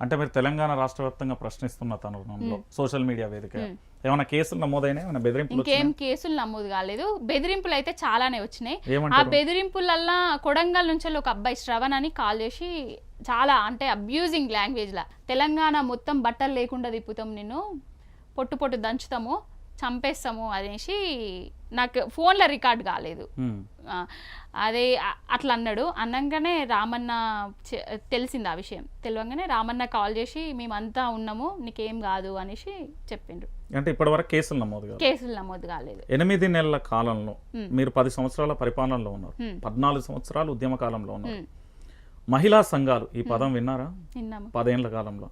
అంటే మీరు తెలంగాణ రాష్ట్ర వ్యాప్తంగా ప్రశ్నిస్తున్న తరుణంలో సోషల్ మీడియా వేదిక. ఏమైనా కేసులు నమోదైనా? ఏమైనా బెదిరింపులు ఇంకేం కేసులు నమోదు కాలేదు. బెదిరింపులు అయితే చాలానే వచ్చినాయి. ఆ బెదిరింపులల్లా కొడంగల్ నుంచి ఒక అబ్బాయి శ్రవణ్ అని కాల్ చేసి చాలా అంటే అబ్యూజింగ్ లాంగ్వేజ్ లా తెలంగాణ మొత్తం బట్టలు లేకుండా తిప్పుతాం నిన్ను పొట్టు పొట్టు దంచుతాము చంపేస్తాము అనేసి నాకు ఫోన్లో రికార్డ్ కాలేదు. అదే అట్లా అన్నాడు. అన్నంగానే రామన్న తెలిసింది ఆ విషయం. తెలియగానే రామన్న కాల్ చేసి మేమంతా ఉన్నాము నీకేం కాదు అనేసి చెప్పిండ్రు. అంటే ఇప్పటివరకు కేసులు నమోదు కేసులు నమోదు కాలేదు. ఎనిమిది నెలల కాలంలో. మీరు పది సంవత్సరాల పరిపాలనలో ఉన్నారు. పద్నాలుగు సంవత్సరాలు ఉద్యమ కాలంలో ఉన్నారు. మహిళా సంఘాలు ఈ పదం విన్నారా? పదేళ్ళ కాలంలో.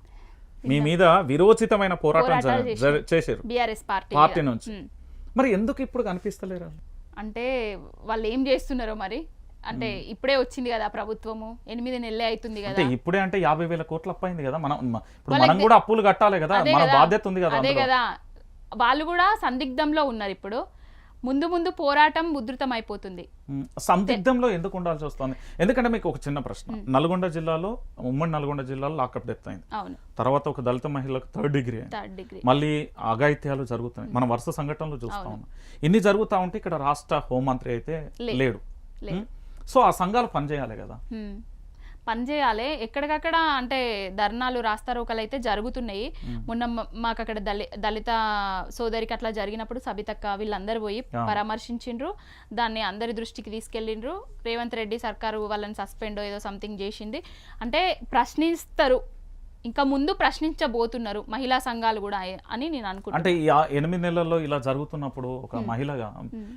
మీ మీద విరోచితమైన పోరాటం చేశారు. BRS party. నుంచి. మరి ఎందుకు ఇప్పుడు కనిపిస్తలేరు? అంటే వాళ్ళు ఏం చేస్తున్నారో మరి? అంటే ఇప్పుడే వచ్చింది కదా ప్రభుత్వము ఎనిమిది నెలలే అవుతుంది కదా. ఇప్పుడే అంటే యాభై వేల కోట్లు అప్పైంది కదా మనం ఇప్పుడు మనం కూడా అప్పులు కట్టాలి కదా మన. బాధ్యత ఉంది కదా అదే. కదా. వాళ్ళు కూడా సందిగ్ధంలో ఉన్నారు ఇప్పుడు. ముందు ముందు పోరాటం ఉధృతం అయిపోతుంది ఉమ్, సందిగ్ధంలో ఎందుకు ఉండాల్సి వస్తుంది? ఎందుకంటే మీకు ఒక చిన్న ప్రశ్న. నల్గొండ జిల్లాలో ఉమ్మడి నల్గొండ జిల్లాలో లాకప్ డెత్ అయింది. తర్వాత ఒక దళిత మహిళకు థర్డ్ డిగ్రీ అయింది. Third degree. మళ్ళీ అఘాయిత్యాలు జరుగుతున్నాయి. మనం వరుస సంఘటనలు చూస్తా ఉన్నాం. ఇన్ని జరుగుతా ఉంటే ఇక్కడ రాష్ట్ర హోంమంత్రి అయితే లేడు. సో ఆ సంఘాలు పనిచేయాలి కదా. హ్మ్. పని చేయాలి. ఎక్కడికక్కడ అంటే ధర్నాలు రాస్తారోకలు అయితే జరుగుతున్నాయి మొన్న మాకు అక్కడ దళి దళిత సోదరికి అట్లా జరిగినప్పుడు సబితక్క వీళ్ళందరూ పోయి. పరామర్శించిండ్రు. దాన్ని అందరి దృష్టికి తీసుకెళ్ళిండ్రు. రేవంత్ రెడ్డి సర్కారు వాళ్ళని సస్పెండ్ ఏదో సంథింగ్ చేసింది. అంటే ప్రశ్నిస్తారు. ఇంకా ముందు ప్రశ్నించబోతున్నారు మహిళా సంఘాలు కూడా అని నేను అనుకుంటున్నాను అంటే ఎనిమిది నెలల్లో ఇలా జరుగుతున్నప్పుడు ఒక మహిళగా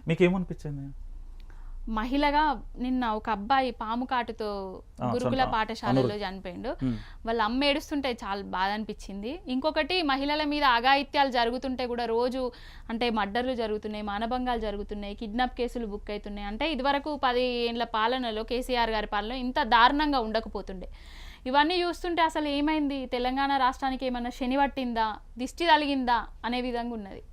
మీకు ఏమనిపించింది మహిళగా నిన్న ఒక అబ్బాయి పాము కాటుతో గురుకుల పాఠశాలలో చనిపోయిండు. వాళ్ళ అమ్మ ఏడుస్తుంటే చాలా బాధ అనిపించింది. ఇంకొకటి మహిళల మీద అఘాయిత్యాలు జరుగుతుంటే కూడా రోజు అంటే మర్డర్లు జరుగుతున్నాయి మానభంగాలు జరుగుతున్నాయి కిడ్నాప్ కేసులు బుక్ అవుతున్నాయి. అంటే ఇదివరకు పది ఏళ్ళ పాలనలో కేసీఆర్ గారి పాలన ఇంత దారుణంగా ఉండకపోతుండే. ఇవన్నీ చూస్తుంటే అసలు ఏమైంది? తెలంగాణ రాష్ట్రానికి ఏమన్నా శని పట్టిందా? దిష్టి తలిగిందా అనే విధంగా ఉన్నది.